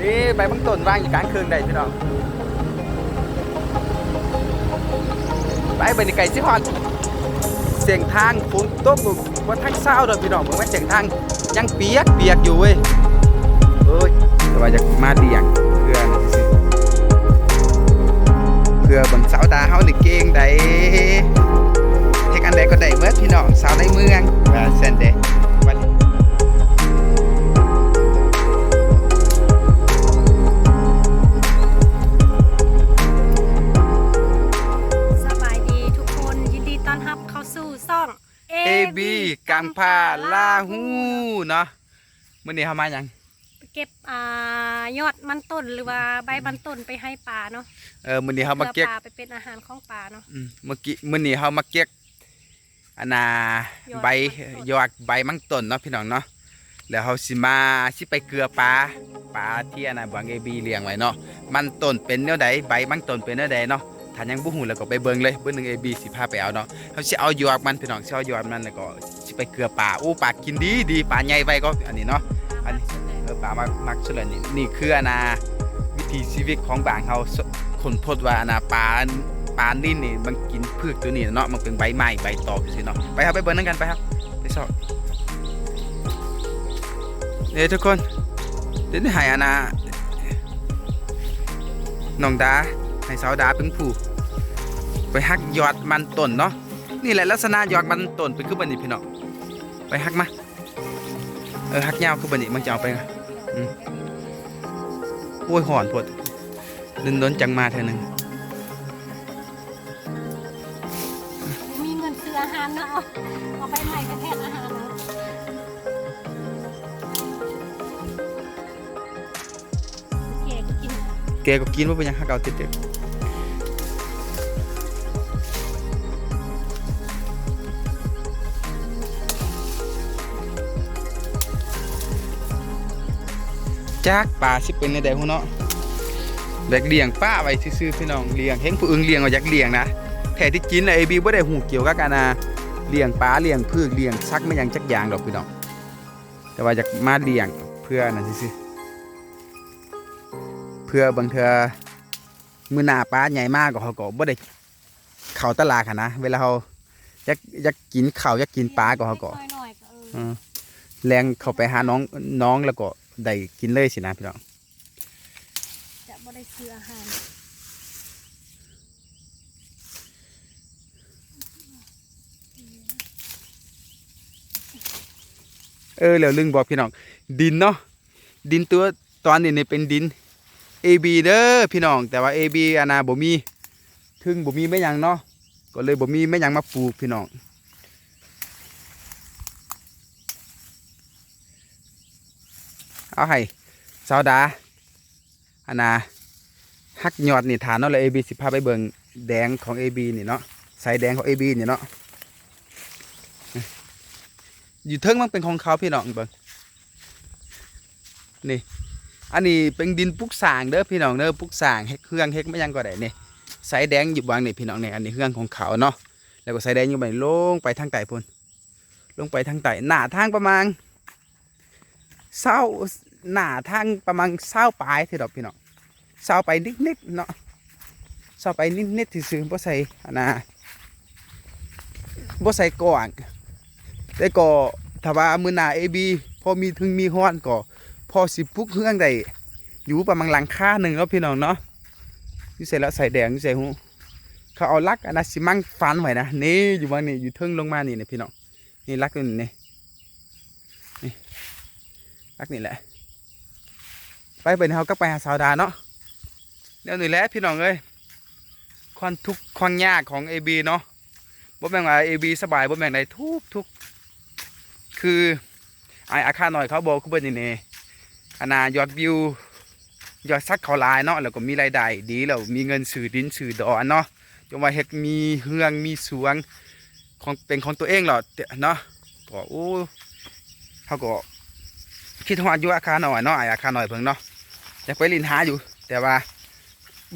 นี่ใบมังต้นว่างอยู่กลางคืนได้พี่น้องไปบรรยากาศที่ฮอนเสียงทางฝนตกว่าทั้งเศร้าเด้อพี่น้องเมื่อว่าเสียงทางยังเปียกเปียกอยู่เว้ยเอ้ยแต่ว่าจะมาเดียงเพื่อนสิเพื่อเบิ่งสาวตาเฮานี่เก่งได้เทคอันใดก็ได้เบิดพี่น้องสาวในเมืองว่าเส้นเด้ เข้าสู่ซ่อง เอบีกัมพาลาฮูเนาะมื้อนี้เฮามาหยังไปเก็บอ่ายอดมันต้นหรือว่าใบมันต้นไปให้ปลาเนาะเออมื้อนี้เฮามาเก็บ พื่อปลาไปเป็นอาหารของปลาเนาะ อืมเมื่อกี้มื้อนี้เฮามาเก็บอันน่ะยอดใบมังต้น ยอดใบมังต้นเนาะพี่น้องเนาะแล้วเฮาสิมาสิไปเกลือปลาปลาที่อันน่ะบางเอบีเลี้ยงไว้เนาะมันต้นเป็นแนวใดใบมังต้นเป็นแนวใดเนาะ ถ้ายังบ่ฮู้แล้วก็ไปเบิ่งเลยเบิ่งหนึง AB สิพาไปเอาเนาะเฮาสิเอายอดมันพี่น้องสิเอายอดมันแล้วก็สิไปเกลือปลาโอ้ปลากินดีดีปลาใหญ่ไว้ก็อันนี้เนาะอันนี้เออป่ามักมักสุดเลยนี่นี่คืออนาวิถีชีวิตของบางเขาคนพดว่าอนาปลาปลานิ่นี่มันกินพืชตัวนี้เนาะมันเป็นใบไม้ใบตอกสิเนาะไปครับไปเบิร์นนั่งกันไปครับไปสอบเอ้ยทุกคนเดี๋ยวนี้ให้อนาน้องดา ให้สาวดาเป็นผู้ ไปหักยอดมันต้นเนาะนี่แหละลักษณะยอดมันต้นเป็นคือบันนี้พี่น้องไปหักมาเออฮักยาวคือบันนี้มันจะเอาไปไงอืมโอ้ยหอนพดดินโดนจังมาเท่านึงมีเงินซื้ออาหารเนาะเอาเอาไปใหม่กันแทนอาหารเนาะเก๋ก็กินแกก็กินว่าเป็นหยังฮักเอาติดเด็ก จากป่าสิเป็นในใดหัวเนาะแบกเลี้ยงป้าไว้ซื่อๆพี่น้องเลี้ยงเห็นผู้อื่นเลี้ยงเอาอยากเลี้ยงนะแท้ที่จริงน่ะไอ้บีบ่ได้หูเกี่ยวกับการนะเลี้ยงปลาเลี้ยงพืชเลี้ยงซักไม่หยังจักอย่างดอกพี่น้องแต่ว่าอยากมาเลี้ยงเพื่อนั่นซื่อๆเพื่อบางเทือมือหน้าปลาใหญ่มากก็เขาก็บ่ได้เข้าตลาดค่ะนะเวลาเขาอยากอยากกินข้าวอยากกินปลาก็เขาก็น้อยๆก็เออเออแรงเข้าไปหาน้องน้องแล้วก็ ได้กินเลยสินะพี่น้องจะบ่ได้ซื้ออาหารเออแล้วลึงบอกพี่น้องดินเนาะดินตัวตอนนี้นี่เป็นดิน AB เด้อพี่น้องแต่ว่า AB อานาบ่มีถึงบ่มีไม่หยังเนาะก็เลยบ่มีไม่หยังมาปลูกพี่น้อง เอาให้สาวดาอันนาฮักยอดนี่ฐานเนาะแล้ว AB สิพาไปเบิงแดงของ AB นี่เนาะสายแดงของ AB นี่เนาะอยู่เทิงมันเป็นของเขาพี่น้องเบิงนี่อันนี้เป็นดินปลูกสางเด้อพี่น้องเด้อปลูกสางเฮ็ดเครื่องเฮ็ดไม่ยังก็ได้นี่สายแดงอยู่บางนี่พี่น้องเนี่ยอันนี้เครื่องของเขาเนาะแล้วก็สายแดงอยู่ไปลงไปทางใต้พุ่นลงไปทางใต้หน้าทางประมาณเศร้า หน้าทางประมาณเศร้าปลายที่ดอกพี่น้องเศร้าไปนิดๆเนาะเศร้าไปนิดๆซื่อบ่ใส่นะบ่ใส่ก่อนแต่ก็ถ้าว่ามือหน้า AB พอมีถึงมีฮ้อนก็พอสิปลุกเครื่องได้อยู่ประมาณหลังคาหนึ่งแล้วพี่น้องเนาะนี่เสร็จแล้วใส่แดงนี่ใส่หูเขาเอาลักอันนั้นสิมั่งฟันไว้นะนี่อยู่บางนี่อยู่เทิงลงมานี่นะพี่น้องนี่ลักตัวนี้นี่นี่ลักนี่แหละ ไปเป็นเขาก็ไปหาสาวดาเนาะเดี๋ยวนี่แหละพี่น้องเอ้ยความทุกความยากของ AB เนาะบ่แม่งว่า AB สบายบ่แม่งใดทุกทุกคือไออาคาหน่อยเขาบอกคือเป็นนี่เน่อันายอดวิวยอดซักเขาลายเนาะแล้วก็มีรายได้ดีแล้วมีเงินซื้อดินซื้อดอนเนาะจนว่าเฮ็ดมีเฮืองมีสวนของเป็นของตัวเองเหรอเนาะก็โอ้เขาก็คิดฮอดอยู่อาคาหน่อยเนาะไออาคาหน่อยเพิ่งเนาะ อยากไปลินหาอยู่ แต่ว่า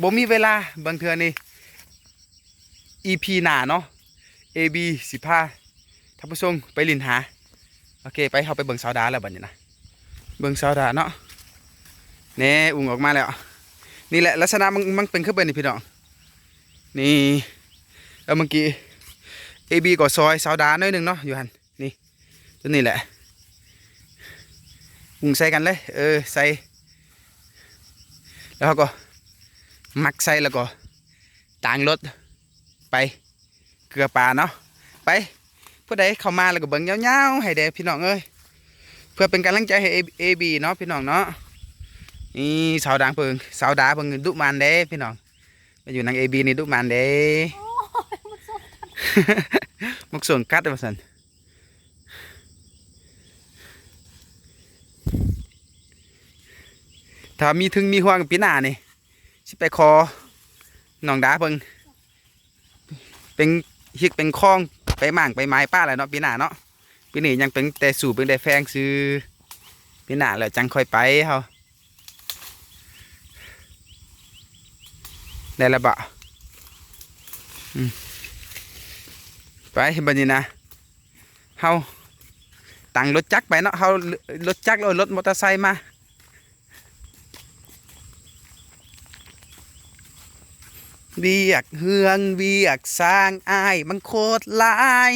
บ่มีเวลาบางเทื่อนี่ EP หนาเนาะ AB สิพาท่านผู้ชมไปลินหา โอเค ไปเขาไปเบิ่งซาวดาแล้วบัดนี้นะเบิ่งซาวดาเนาะเน่อุ้งออกมาแล้ว นี่แหละลักษณะมันมันเป็นขึ้นไปนี่พี่น้องนี่แล้วเมื่อกี้เอบีก็ซอยสาวดาหน่อยหนึ่งเนาะอยู่หันนี่ตัวนี้แหละอุ้งใส่กันเลยเออใส่ แล้วเขาก็มักใส่แล้วก็ต่างรถไปเกลือปลาเนาะไปผู้ใดเข้ามาแล้วก็เบิ่งยาวๆให้เด้พี่น้องเอ้ยเพื่อเป็นกำลังใจให้เอบีเนาะพี่น้องเนาะนี่สาวดังเพิงสาวดาเพิงดุมันเด้พี่น้องมาอยู่นางเอบีนี่ดุมันเด้โอ้ยมันสดมุกส่วนกัดว่าสัน ถ้ามีถึงมีห่วงปีหน้านี่สิไปคอน้องดาเพิ่งเป็นฮิกเป็นคลองไปหม่างไปไม้ป้าอะไรเนาะปีหน้าเนาะปีนี้ยังเป็นแต่สู่เป็นแต่แฟงซื้อปีหน้าแล้วจังค่อยไปเฮาได้ละบะไปบัดนี้นะเฮาตังรถจักรไปเนาะเฮารถจักรแล้วรถมอเตอร์ไซค์มา เวียกเฮืองเวียกสร้างอ้ายมันโคตรลาย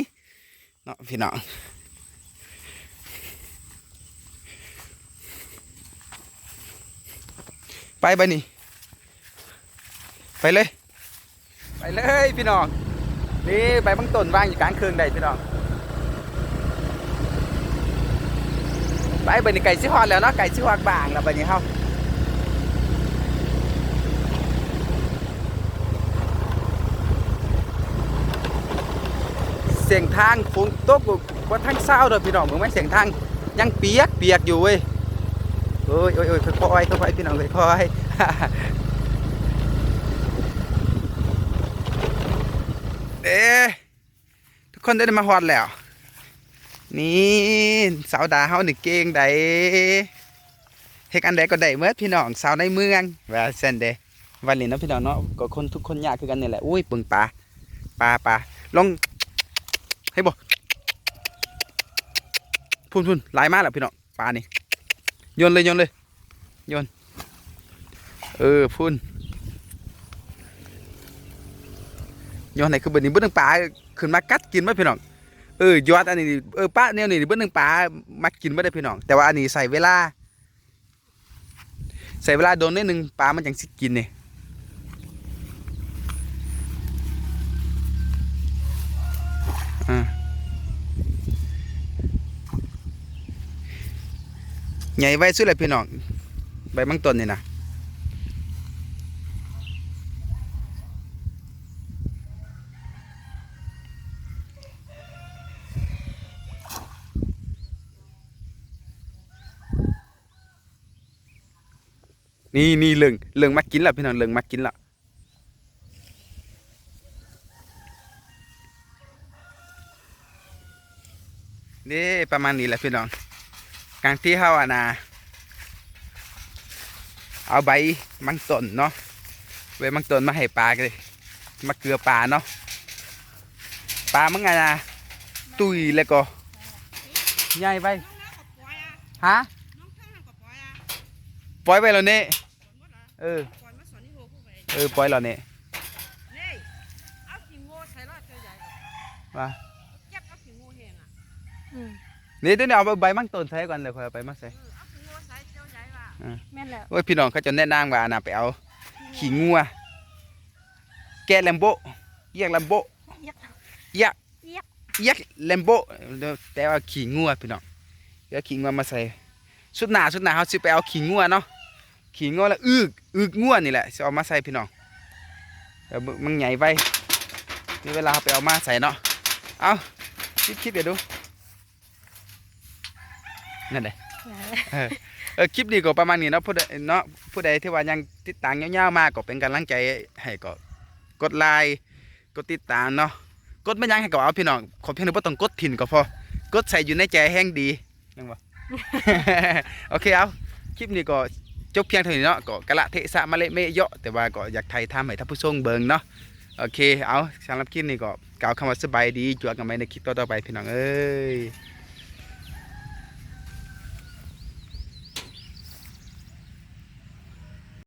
เนาะพี่น้องไปไปนี่ ไปเลย ไปเลยพี่น้อง นี่ใบบางต้นวางอยู่กลางเคืองได้พี่น้อง ไปไปนี่ไก่ชิฮอดแล้วเนาะไก่ชิฮอดบางแล้วไปนี่เฮา สียงทางฝนตกว่าทางเศร้าเด้อพี่น้องมึงไหมเสียงทางยังเปียกเปียกอยู่เว้ยโอ้ยโอ้ยโอ้ยค่อยๆค่อยๆพี่น้องค่อยๆเอ๊ะทุกคนได้มาฮอดแล้ว นี่สาวดาเฮานี่เก่งได้เฮ็ดอันใดก็ได้เมื่อพี่น้องสาวในเมืองว่าซั่นเด้วันนี้นะพี่น้องเนาะก็คนทุกคนยากคือกันนี่แหละอุ้ยเบิ่งปลาปลาปลาลอง ให้บ่พุ่นพุ่นลายมากแล้วพี่น้องปลานี่โยนเลยโยนเลยโยนเออพุ่นโยนไหนคือเบิดนี้เบิ้นึงปลาขึ้นมากัดกินไหมพี่น้องเออยอดอันนี้เออป้าแนวนี้เบิ้นึงปลามากินไม่ได้พี่น้อง แต่ว่าอันนี้ใส่เวลา ใส่เวลาโดนนิดนึงปลามันยังสิกินเนี่ อ่าใหญ่ไว้สุดเลยพี่น้องใบมังต้นนี่นะนี่นี่เหลืองเหลืองมากินล้วพี่น้องเหลืองมากินล้ว นี่ประมาณนี้แหละพี่น้องกลางที่เฮาอะนะเอาใบมังต้นเนาะใบมังต้นมาให้ปลากันเลยมาเกลือปลาเนาะปลามันไงนะตุยแล้วก็ใหญ่ไปฮะปล่อยไปแล้วเนี่ยเออเออปล่อยแล้วเนี่ยว่าอืม นี่เดี๋ยวนี้เอาใบมังต้นใส่ก่อนเลยค่อยเอาไปมาใส่แม่นแล้วโอ้ยพี่น้องเขาจะแนะนำว่านะไปเอาขี้งัวแกะแลมโบเรียกแลมโบเย็ดเรียกเรียกเรียกแลมโบแต่ว่าขี้งัวพี่น้องเดี๋ยวขี้งัวมาใส่สุดหนาสุดหนาเขาสิไปเอาขี้งัวเนาะขี้งัวแล้วอึกอึกงัวนี่แหละสิเอามาใส่พี่น้องเดี๋ยวมันใหญ่ไปนี่เวลาเขาไปเอามาใส่เนาะเอาคิดคิดเดี๋ยวดู นั่นแหละเออคลิปนี้ก็ประมาณนี้เนาะผู้ใดเนาะผู้ใดที่ว่ายังติดตามยาวๆมาก็เป็นกำลังใจให้ก็กดไลค์กดติดตามเนาะกดไม่ยังให้กับเอาพี่น้องขอเพียงแต่ว่าต้องกดถิ่นก็พอกดใส่อยู่ในใจแห้งดียังบ่โอเคเอาคลิปนี้ก็จบเพียงเท่านี้เนาะก็กะละเทศะมาเละเมะเยอะแต่ว่าก็อยากไทยทำให้ท่านผู้ชมเบิ่งเนาะโอเคเอาสำหรับคลิปนี้ก็กล่าวคำว่าสบายดีจวกกันไปในคลิปต่อๆไปพี่น้องเอ้ย